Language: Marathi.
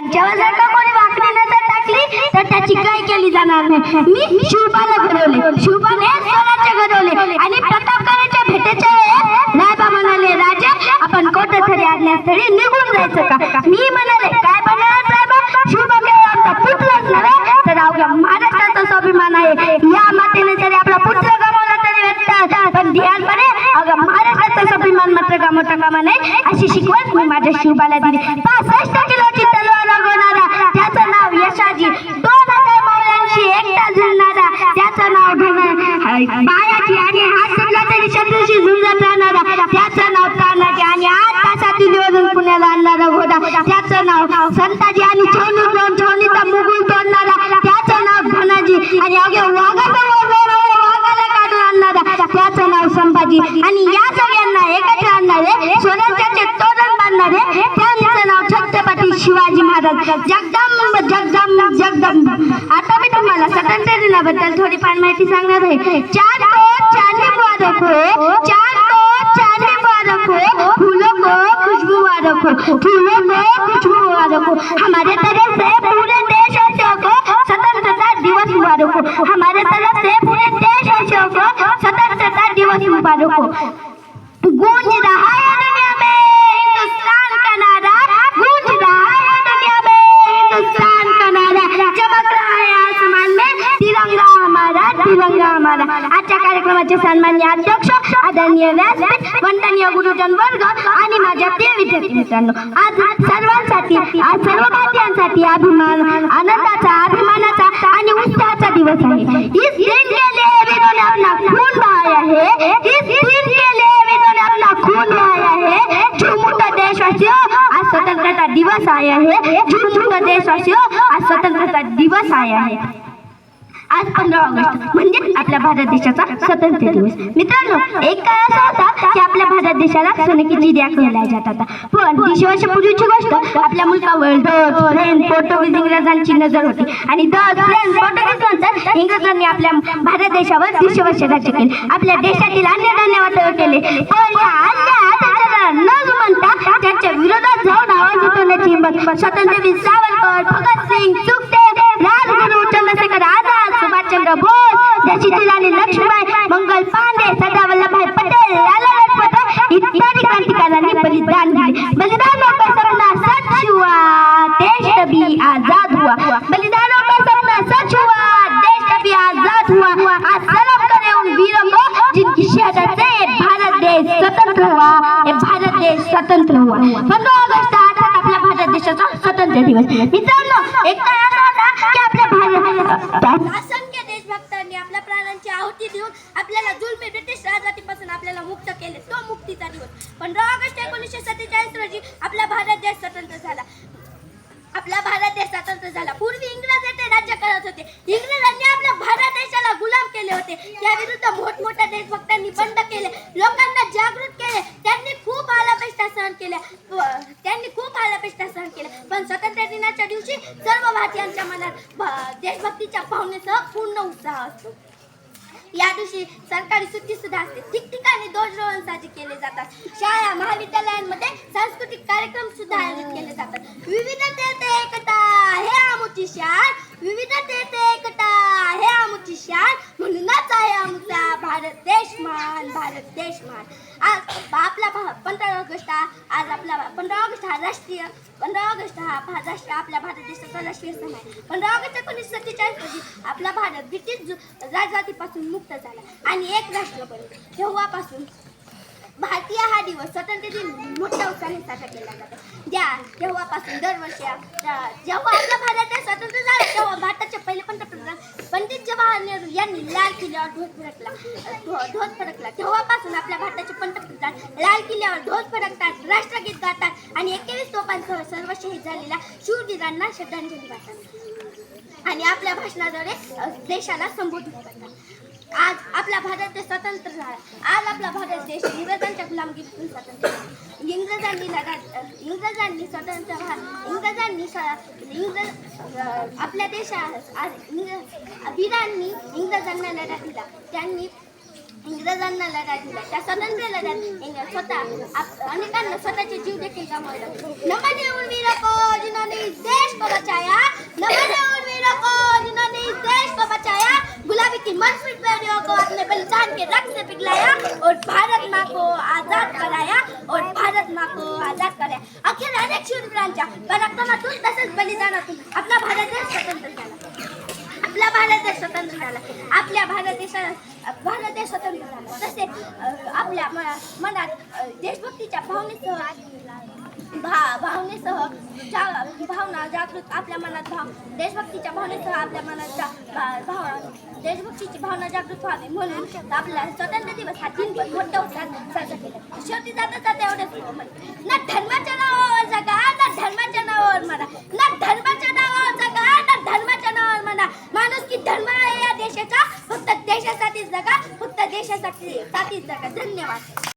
त्यांच्यावर जर का कोणी वाकडी नजर टाकली तर त्याची काय केली जाणार नाही? मी शिवबाला घडवले शिवबाने स्वराज्य घडवले आणि प्रतापगडाच्या भेटेच्या वेळेस राजा म्हणाले राजा आपण कोटथरी आज्ञास्थळी निघून जायचं का? मी म्हणाले काय म्हणाल साहेब शिवबा आमचा पुत्रच नव्हे तर अवघ्या महाराष्ट्राचा स्वाभिमान आहे. या मातेने जरी आपला पुत्र गमावला तरी व्यक्त पण ध्यान पडे अगं महाराष्ट्राचा स्वाभिमान मात्र गमावता कामा नाही अशी शिकवण मी माझ्या शिवबाला दिली. पासष्ट किलोची त्याचं नाव यशाजी दोन हजार एकटा झुलणारा त्याचं नाव ढोंगर पायाची आणि हात सुटला तरी शत्रूशी झुंजत राहणारा त्याचं नाव तानाजी आणि आठ तासातील वरून पुण्याला आणणारा होता त्याचं नाव संताजी आणि छावणी जाऊन छावणीचा मुगुल तोडणारा. त्याचं नाव धनाजी आणि अगे वाघाचा वाघाला काढून आणणारा. त्याचं नाव संभाजी. आणि या सगळ्यांना एकत्र आणणारे स्वराज्याचे तोरण बांधणारे त्यांचं नाव छत्रपती शिवाजी महाराज. जगदंब जगदंब आता मी तुम्हाला स्वतंत्र दिनाबद्दल थोडीफार माहिती सांगणार आहे. चार को मुबारक हो. चार को मुबारक हो. फूलों को खुशबू मुबारक हो. फूलों को खुशबू मुबारक हो. हमारे तरफ से पूरे देशवासियों को हो. स्वतंत्रता दिवस मुबारक हो. हमारे तरफ से पूरे देशवासियों को हो. स्वतंत्रता दिवस मुबारक हो. कार्यक्रमाचे सन्मान्य अध्यक्ष आदरणीय व्यासपीठ वंदनीय गुरुजन वर्ग आणि माझ्या प्रिय विद्यार्थी मित्रांनो आज सर्वांसाठी आज सर्व भारतीयांसाठी अभिमान आनंदाचा अभिमानाचा आणि उत्साहाचा दिवस आहे. इस दिन के लिए विनोने अपना खून बहाया है. इस दिन के लिए विनोने अपना खून बहाया है. झुमुट देशवासियों आज स्वतंत्रता दिवस आया है. झुमुट देशवासियों आज स्वतंत्रता दिवस आया है. आज पंधरा ऑगस्ट म्हणजे आपल्या भारत देशाचा स्वतंत्र दिवस. मित्रांनो एक काळ असा होता की आपल्या भारत देशाला सोनेकी चिडिया कहलाय जात होता पण तीनशे वर्षापूर्वीची गोष्ट आपल्या मुलकावर डच फ्रेंच पोर्तुगीज इंग्रजांची नजर होती. आणि डच फ्रेंच पोर्तुगीज नंतर इंग्रजांनी आपल्या भारत देशावर तीस वर्ष राज्य केले. आपल्या देशातील अन्य धन्यवाद केले. पण या अन्य न जुमानता त्याच्या विरोधात जाऊन आवाज उठवण्याची हिंमत स्वातंत्र्यवीर बोस झाशीची लक्ष्मीबाई मंगल पांडे सरदार वल्लभभाई पटेल लाला लजपत इत्यादी क्रांतिकारकांनी बलिदान दिले. बलिदानों का सपना सच हुआ देश कभी आजाद हुआ. बलिदानों का सपना सच हुआ देश कभी आजाद हुआ. आज सलाम करें उन वीरों को जिनकी शहादत से भारत देश स्वतंत्र हुआ. ये भारत देश स्वतंत्र हुआ. पंधरा ऑगस्ट हा अर्थात आपल्या भारत देशाचा स्वतंत्र दिवस. मित्रांनो एक काय असा होता की आपल्या भारत असंख्य देशभक्तांनी आपल्या प्राणांची आहुती देऊन आपल्याला जुलमी ब्रिटिश राजवटीपासून आपल्याला मुक्त केले तो मुक्तीचा दिवस पंधरा ऑगस्ट एकोणीसशे सत्तेचाळीस रोजी आपला भारत देश स्वतंत्र झाला. आपला भारत देश स्वतंत्र झाला. पूर्वी इंग्रज येथे राज्य करत होते. इंग्रजांनी आपल्या भारत देशाला गुलाम केले होते. त्याविरुद्ध मोठमोठ्या देशभक्तांनी बंद केले. लोकांना जागृत केले. त्यांनी खूप आलापेष्टा सहन केल्या. त्यांनी खूप आलापेष्टा सहन केल्या. पण स्वतंत्र दिनाच्या दिवशी सर्व भारतीयांच्या मनात देशभक्तीच्या भावनेसह पूर्ण उत्साह असतो. या दिवशी सरकारी सुट्टी सुद्धा असते. ठिकठिकाणी ध्वजरोहण साजरे केले जातात. शाळा महाविद्यालयांमध्ये सांस्कृतिक कार्यक्रम सुद्धा आयोजित केले जातात. विविधतेत एकता हे आमची शाळा. विविधतेत एकता हे आमची शान म्हणूनच आहे आमचा भारत महान भारत देश महान. आज आपला भा- पंधरा ऑगस्ट हा आज आपला पंधरा ऑगस्ट हा राष्ट्रीय पंधरा ऑगस्ट हा राष्ट्रीय आपल्या भारत देशाचा राष्ट्रीय सण आहे. पंधरा ऑगस्ट एकोणीसशे सत्तेचाळीस रोजी आपला भारत ब्रिटिश जु- मुक्त झाला आणि एक राष्ट्र बनले. तेव्हापासून भारतीय हा दिवस स्वातंत्र्य दिन मोठ्या उत्साहाने साजरा केला जातो. द्या तेव्हापासून दरवर्षी जेव्हा आपला भारत स्वतंत्र झाला तेव्हा भारताचे पहिले पंतप्रधान पंडित जवाहर नेहरू यांनी लाल किल्ल्यावर ध्वज फडकला. ध्वज फडकला. तेव्हापासून आपल्या भारताचे पंतप्रधान लाल किल्ल्यावर ध्वज फडकतात राष्ट्रगीत गातात आणि एकवीस तोफांसह सर्व शहीद झालेल्या शूरवीरांना श्रद्धांजली वाहतात. आणि आपल्या भाषणाद्वारे देशाला संबोधित करतात. आज आपला भारत देश स्वतंत्र झाला. आज आपला भारत देश इंग्रजांच्या गुलामगिरीतून स्वतंत्र झाला. इंग्रजांनी लढा इंग्रजांनी स्वतंत्र भा- इंग्रजांनी इंग्रज आपल्या देशात आज इंग्रज वीरांनी इंग्रजांना लढा दिला. त्यांनी इंग्रजांना लढा दिला. त्या स्वतंत्र लढ्यात इंग्रज स्वतः आप- अनेकांना स्वतःचे जीव देखील गमावला. नमन वीरको को जिन्होंने इस देश मनप्रीत पैरियों को अपने बलिदान के रक्त से पिघलाया और भारत माँ को आजाद कराया और भारत माँ को आजाद कराया। अखेर अनेक शूरवीरांच्या पराक्रमातून तसेच बलिदानातून आपला भारत देश स्वतंत्र झाला। आपला भारत देश स्वतंत्र झाला। आपल्या भारत देशा भारत देश स्वतंत्र झाला। तसे आपल्या मनात देशभक्तीच्या भावनेसह भा भावनेसह जा भावना जागृत आपल्या मनात भाव देशभक्तीच्या भावनेसह आपल्या मनात जा भावना भाव देशभक्तीची भावना जागृत व्हावी म्हणून आपला स्वतंत्र दिवस हा तीन पण मोठा उत्साहात साजरा केला. शेवटी जाता जाता एवढंच ना धर्माच्या नावावर जगा ना